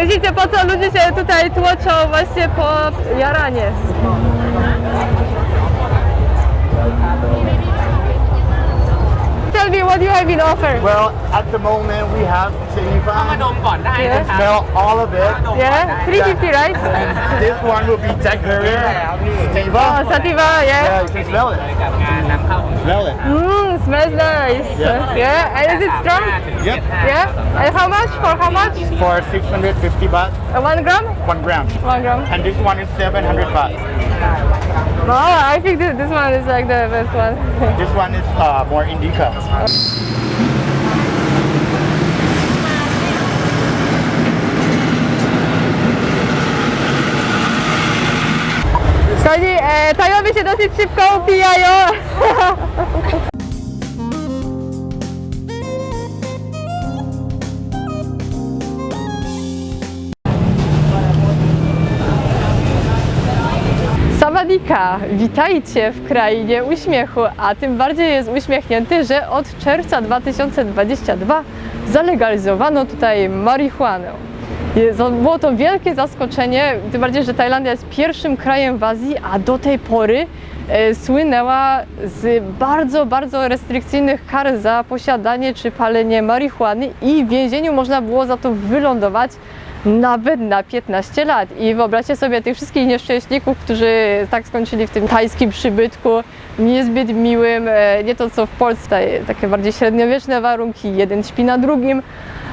Myślicie, po co ludzie się tutaj tłoczą właśnie po jaranie? Tell me what you have in offer. Well, at the moment we have น 75. มก่อนได้นะครับ Smell all of it. Yeah, 350, right? And this one will be Jack Carrier. Oh, Sativa. sativa, yeah. Yeah, you can smell it. กับงานนำเข้าของ Smell it. Mmm, smells nice. Yeah. Yeah, and is it strong? Yep. Yeah. And how much? For how much? For 650 baht, Uh, one gram? one gram. One gram. And this one is 700 baht. Oh, I think this, this one is like the best one. This one is uh, more indica. Kochani, e, Tajowie się dosyć szybko upijają. Sawadika, witajcie w krainie uśmiechu, a tym bardziej jest uśmiechnięty, że od czerwca 2022 zalegalizowano tutaj marihuanę. Było to wielkie zaskoczenie, tym bardziej, że Tajlandia jest pierwszym krajem w Azji, a do tej pory e, słynęła z bardzo, bardzo restrykcyjnych kar za posiadanie czy palenie marihuany i w więzieniu można było za to wylądować nawet na 15 lat. I wyobraźcie sobie tych wszystkich nieszczęśników, którzy tak skończyli w tym tajskim przybytku, niezbyt miłym, e, nie to co w Polsce, tutaj takie bardziej średniowieczne warunki, jeden śpi na drugim.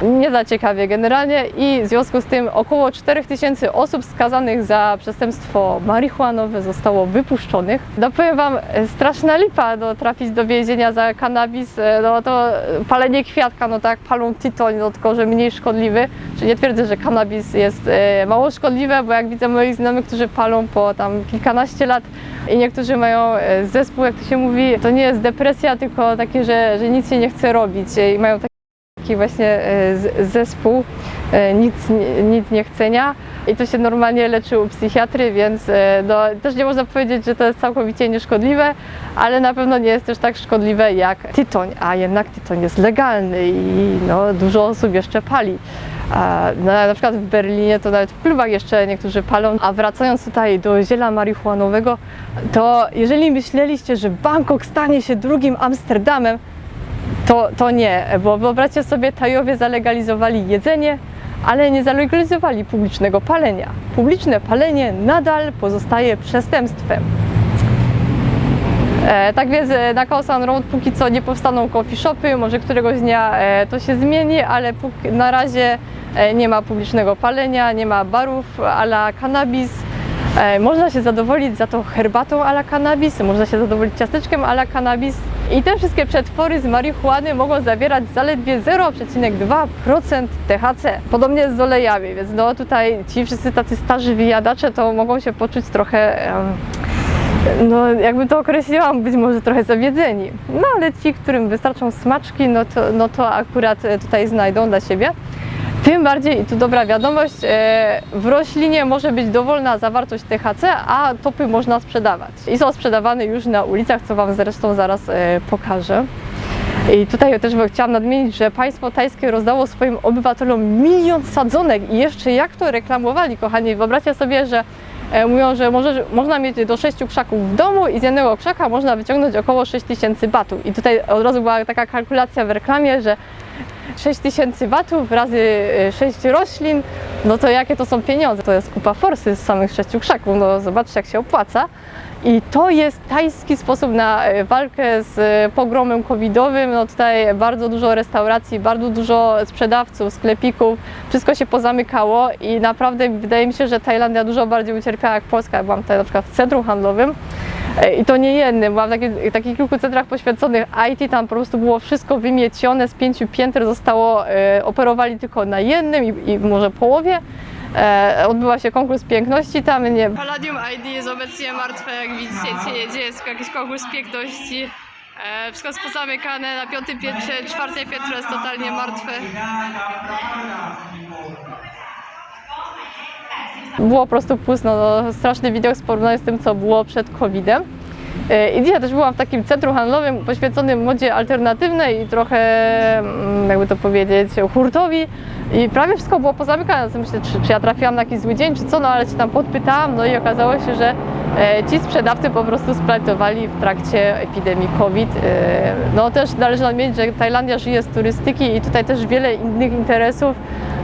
Nie za ciekawie generalnie i w związku z tym około 4000 osób skazanych za przestępstwo marihuanowe zostało wypuszczonych. No powiem Wam, e, straszna lipa no, trafić do więzienia za kanabis, e, no to e, palenie kwiatka, no tak, palą tytoń, no tylko, że mniej szkodliwy. Czyli nie twierdzę, że kanabis jest e, mało szkodliwe, bo jak widzę moich znajomych, którzy palą po tam kilkanaście lat i niektórzy mają e, zespół, jak to się mówi, to nie jest depresja, tylko takie, że, że nic się nie chce robić e, i mają taki właśnie e, zespół e, nic, nic nie chcenia i to się normalnie leczy u psychiatry, więc no, też nie można powiedzieć, że to jest całkowicie nieszkodliwe, ale na pewno nie jest też tak szkodliwe jak tytoń, a jednak tytoń jest legalny i no, dużo osób jeszcze pali. A, no, na przykład w Berlinie to nawet w klubach jeszcze niektórzy palą, a wracając tutaj do ziela marihuanowego, to jeżeli myśleliście, że Bangkok stanie się drugim Amsterdamem, to, to nie, bo wyobraźcie sobie, Tajowie zalegalizowali jedzenie, ale nie zalegalizowali publicznego palenia. Publiczne palenie nadal pozostaje przestępstwem. E, tak więc e, na Khao San Road póki co nie powstaną coffee shopy, może któregoś dnia e, to się zmieni, ale na razie nie ma publicznego palenia, nie ma barów a la cannabis. E, Można się zadowolić za to herbatą a la cannabis, można się zadowolić ciasteczkiem a la cannabis i te wszystkie przetwory z marihuany mogą zawierać zaledwie 0,2% THC. Podobnie z olejami, więc no tutaj ci wszyscy tacy starzy wyjadacze to mogą się poczuć trochę no jakby to określiłam, być może trochę zawiedzeni. No ale ci, którym wystarczą smaczki, no to, no to akurat e, tutaj znajdą dla siebie. Tym bardziej, i tu dobra wiadomość, e, w roślinie może być dowolna zawartość THC, a topy można sprzedawać. I są sprzedawane już na ulicach, co Wam zresztą zaraz e, pokażę. I tutaj też chciałam nadmienić, że państwo tajskie rozdało swoim obywatelom milion sadzonek i jeszcze jak to reklamowali, kochani. Wyobraźcie sobie, że e, mówią, że może, można mieć do sześciu krzaków w domu i z jednego krzaka można wyciągnąć około 6 tysięcy batów. I tutaj od razu była taka kalkulacja w reklamie, że 6 tysięcy watów razy 6 roślin, no to jakie to są pieniądze? To jest kupa forsy z samych sześciu krzaków, no zobaczcie jak się opłaca. I to jest tajski sposób na e, walkę z e, pogromem covidowym. No tutaj bardzo dużo restauracji, bardzo dużo sprzedawców, sklepików, wszystko się pozamykało i naprawdę wydaje mi się, że Tajlandia dużo bardziej ucierpiała jak Polska. Ja byłam tutaj na przykład w centrum handlowym I to nie jednym, byłam w takich, takich kilku centrach poświęconych IT, tam po prostu było wszystko wymiecione, z pięciu pięter zostało, e, operowali tylko na jednym i, i może połowie. E, się konkurs piękności tam, nie Palladium ID jest obecnie martwe, jak widzicie, się nie dzieje, jest jakiś konkurs piękności. E, wszystko jest pozamykane, na piątym piętrze, czwarte piętro jest totalnie martwe. Było po prostu pusto, no, straszny widok w porównaniu z tym, co było przed COVID-em. E, I dzisiaj też byłam w takim centrum handlowym poświęconym modzie alternatywnej i trochę, mm, jakby to powiedzieć, hurtowi. I prawie wszystko było pozamykane. Więc Myślę, czy, czy ja trafiłam na jakiś zły dzień, czy co, no ale się tam podpytałam, no i okazało się, że e, ci sprzedawcy po prostu splajtowali w trakcie epidemii COVID. E, No też należy nadmienić, że Tajlandia żyje z turystyki i tutaj też wiele innych interesów.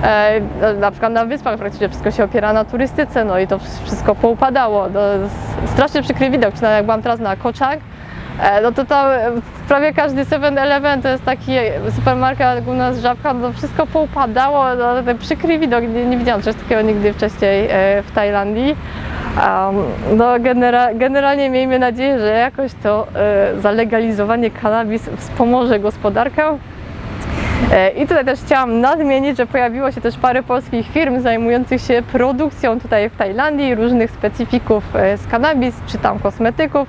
E, Na przykład na wyspach praktycznie wszystko się opiera na turystyce, no i to wszystko poupadało. No, strasznie przykry widok, czy jak byłam teraz na Koczach, E, No to tam e, prawie każdy 7-Eleven to jest taki supermarket, u nas Żabka, no wszystko poupadało, no, ten przykry widok, nie, nie widziałam czegoś takiego nigdy wcześniej w Tajlandii. Um, no genera- generalnie miejmy nadzieję, że jakoś to e, zalegalizowanie kanabis wspomoże gospodarkę. E, I tutaj też chciałam nadmienić, że pojawiło się też parę polskich firm zajmujących się produkcją tutaj w Tajlandii różnych specyfików e, z kanabis, czy tam kosmetyków,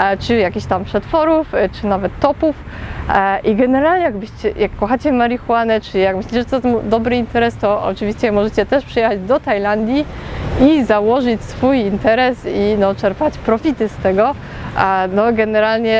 e, czy jakichś tam przetworów, czy nawet topów. I generalnie jakbyście, jak kochacie marihuanę, czy jak myślicie, że to dobry interes, to oczywiście możecie też przyjechać do Tajlandii i założyć swój interes i no, czerpać profity z tego. A no generalnie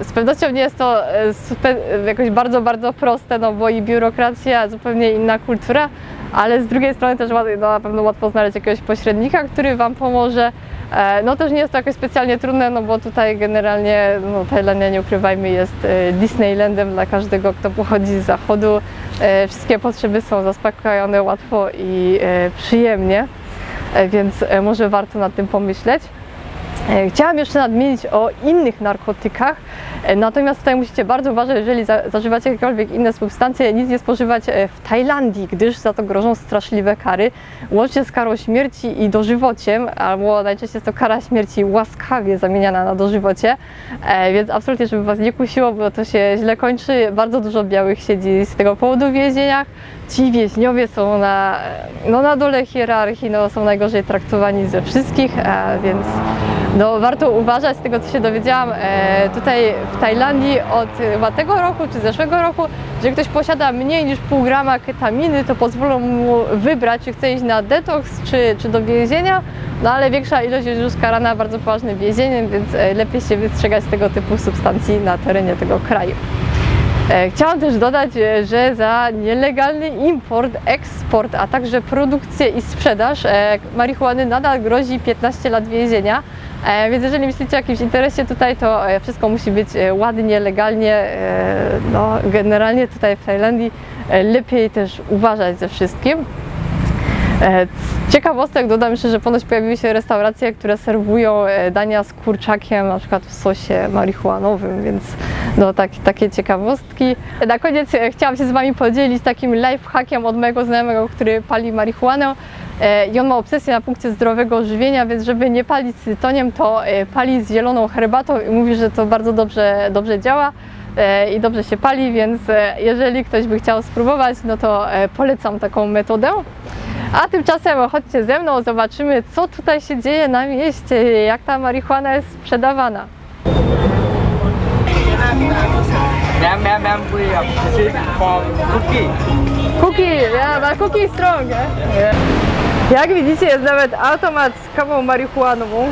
e, z pewnością nie jest to e, super, jakoś bardzo, bardzo proste, no bo i biurokracja, zupełnie inna kultura, ale z drugiej strony też no, na pewno łatwo znaleźć jakiegoś pośrednika, który Wam pomoże. E, No też nie jest to jakoś specjalnie trudne, no bo tutaj generalnie no, Tajlandia, nie ukrywajmy, jest Disneylandem dla każdego, kto pochodzi z zachodu. E, Wszystkie potrzeby są zaspokojone łatwo i e, przyjemnie, więc e, może warto nad tym pomyśleć. E, Chciałam jeszcze nadmienić o innych narkotykach, e, natomiast tutaj musicie bardzo uważać, jeżeli za- zażywacie jakiekolwiek inne substancje, nic nie spożywać e, w Tajlandii, gdyż za to grożą straszliwe kary, łącznie z karą śmierci i dożywociem, albo najczęściej jest to kara śmierci łaskawie zamieniana na dożywocie, e, więc absolutnie, żeby Was nie kusiło, bo to się źle kończy. Bardzo dużo białych siedzi z tego powodu w więzieniach. Ci więźniowie są na, no, na dole hierarchii, no, są najgorzej traktowani ze wszystkich, więc no, warto uważać z tego, co się dowiedziałam e, tutaj w Tajlandii od chyba tego roku czy zeszłego roku, że ktoś posiada mniej niż pół grama ketaminy, to pozwolą mu wybrać, czy chce iść na detoks, czy, czy do więzienia, no ale większa ilość jest już karana bardzo poważnym więzieniem, więc e, lepiej się wystrzegać tego typu substancji na terenie tego kraju. E, Chciałam też dodać, e, że za nielegalny import, eksport, a także produkcję i sprzedaż e, marihuany nadal grozi 15 lat więzienia. Więc jeżeli myślicie o jakimś interesie tutaj, to wszystko musi być ładnie, legalnie. No, generalnie tutaj w Tajlandii lepiej też uważać ze wszystkim. Ciekawostek dodam jeszcze, że ponoć pojawiły się restauracje, które serwują e, dania z kurczakiem, na przykład w sosie marihuanowym, więc no tak, takie ciekawostki. Na koniec e, chciałam się z Wami podzielić takim lifehackiem od mojego znajomego, który pali marihuanę. E, I on ma obsesję na punkcie zdrowego żywienia, więc żeby nie palić z tytoniem, to pali z zieloną herbatą i mówi, że to bardzo dobrze, dobrze działa i dobrze się pali, więc jeżeli ktoś by chciał spróbować, no to polecam taką metodę. A tymczasem chodźcie ze mną, zobaczymy co tutaj się dzieje na mieście, jak ta marihuana jest sprzedawana. Ma'am, ma'am, ma'am, we received for cookie. Cookie, yeah, but cookie strong. eh? Jak widzicie jest nawet automat z kawą marihuanową.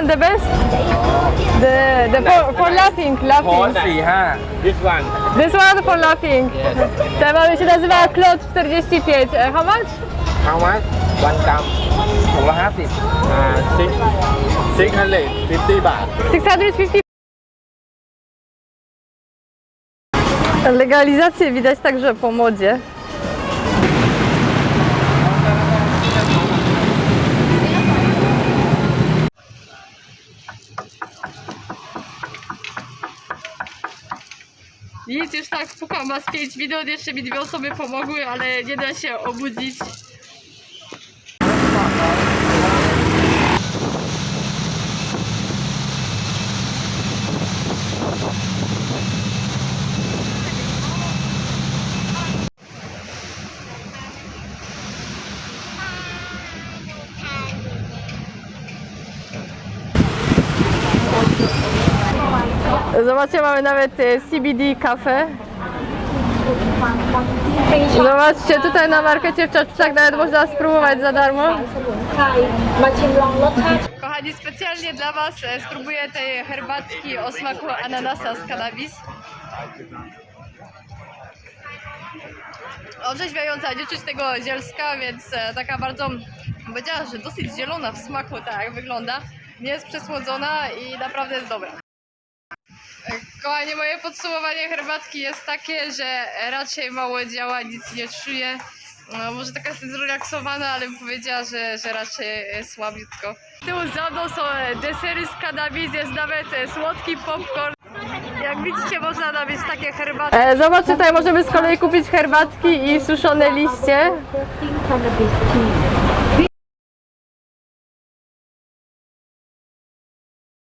one the best? The, the for, for laughing, laughing. 4, 4, 5. This one. This one for laughing. Ta mamy się nazywa Klot 45. Eh, How much? How much? One cup. 250. Uh, six, 650 baht. 650. Legalizację widać także po modzie. Już tak pukam was 5 minut, jeszcze mi dwie osoby pomogły, ale nie da się obudzić. Zobaczcie, mamy nawet e, CBD kafe. Zobaczcie, tutaj na markecie w Czaczczach tak nawet można spróbować za darmo. Kochani, specjalnie dla Was e, spróbuję tej herbatki o smaku ananasa z cannabis. Orzeźwiająca dziecięć tego zielska, więc e, taka bardzo, powiedziała, że dosyć zielona w smaku, tak wygląda. Nie jest przesłodzona i naprawdę jest dobra. E, Kochani, moje podsumowanie herbatki jest takie, że raczej mało działa, nic nie czuję. No, może taka jest zrelaksowana, ale bym powiedziała, że, że raczej słabiutko. Tył za mną są e, desery z cannabis, jest nawet e, słodki popcorn. Jak widzicie, można nabić takie herbatki. E, zobacz, tutaj możemy z kolei kupić herbatki i suszone liście.